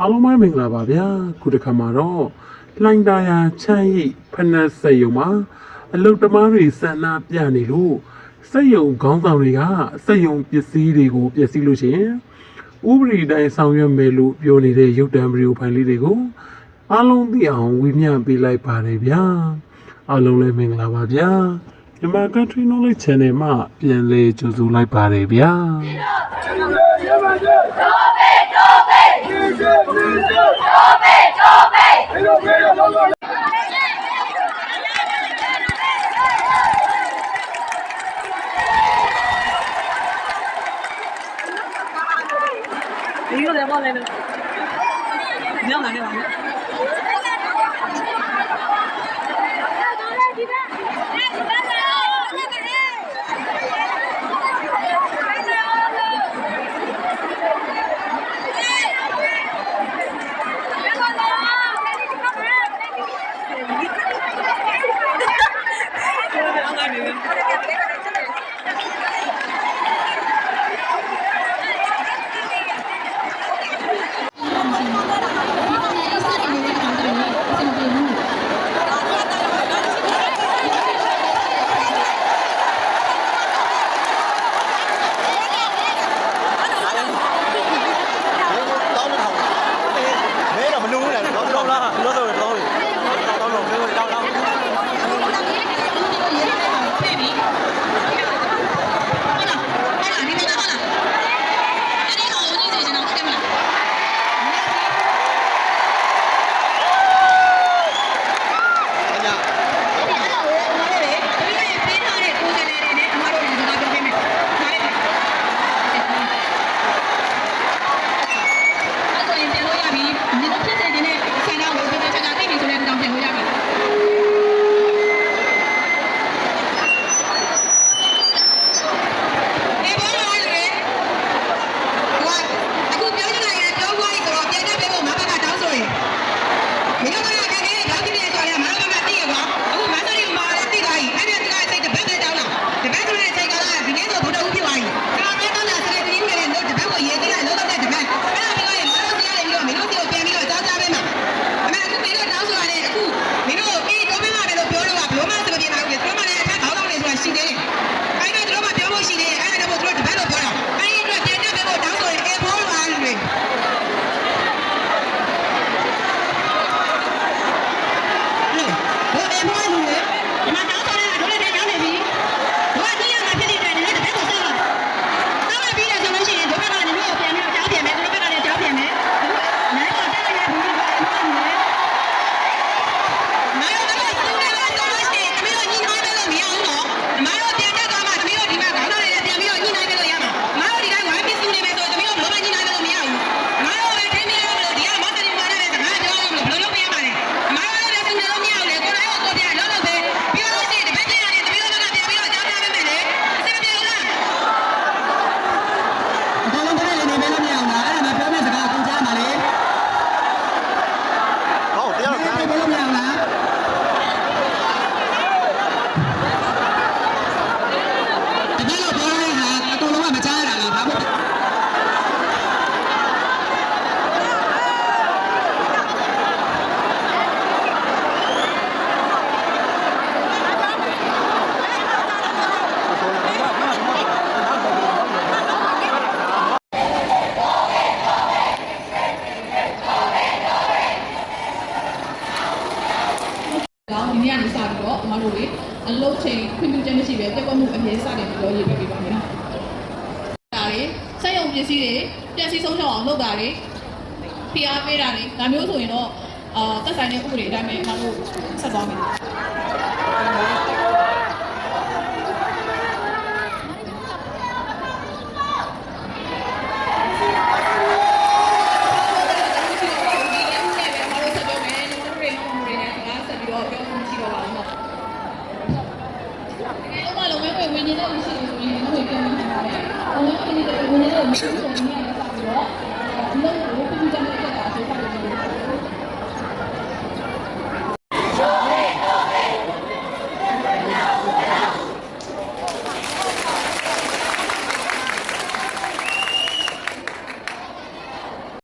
အားလုံးပဲမင်္ဂလာပါဗျာခုတစ်ခါမှာတော့လှိုင်းတာယာချမ်းရိပ်ဖနက်စက်ယုံမှာအလုတ်တမားတွေဆန္ဒပြနေလို့စက်ယုံခေါင်းဆောင်တွေကစက်ယုံပစ္စည်းတွေကိုပျက်စီးလို့ရှင်ဥပဒေတိုင်းဆောင်ရွက်မယ်လို့ပြောနေတဲ့ရုပ်တံဗီဒီယိုဖိုင်လေးတွေကိုအားလုံးသိအောင်ဝေမျှပေးလိုက်ပါတယ်ဗျာအားလုံးလည်းမင်္ဂလာပါဗျာမြန်မာ Country Knowledge Channel မှာပြန်လည်ကြိုဆိုလိုက်ပါတယ်ဗျာ 你要哪个？ နေ့ကနေစပြီးတော့ကျမတို့တွေအလုပ်ချိန်ခွင့်ပြုချက်မရှိပဲပြတ်ပတ်မှုအမြဲစတယ်ပြီးတော့ရေးပြပေးပါမယ်။ဒါတွေစက်ရုံပစ္စည်းတွေပြည့်စည်ဆုံးရှုံးအောင်လုပ်တာတွေဖိအားပေးတာတွေဒါမျိုးဆိုရင်တော့အာသက်ဆိုင်တဲ့ဥပဒေအတိုင်းပဲကျမတို့ဆက်သွားမယ်။ 你是什么？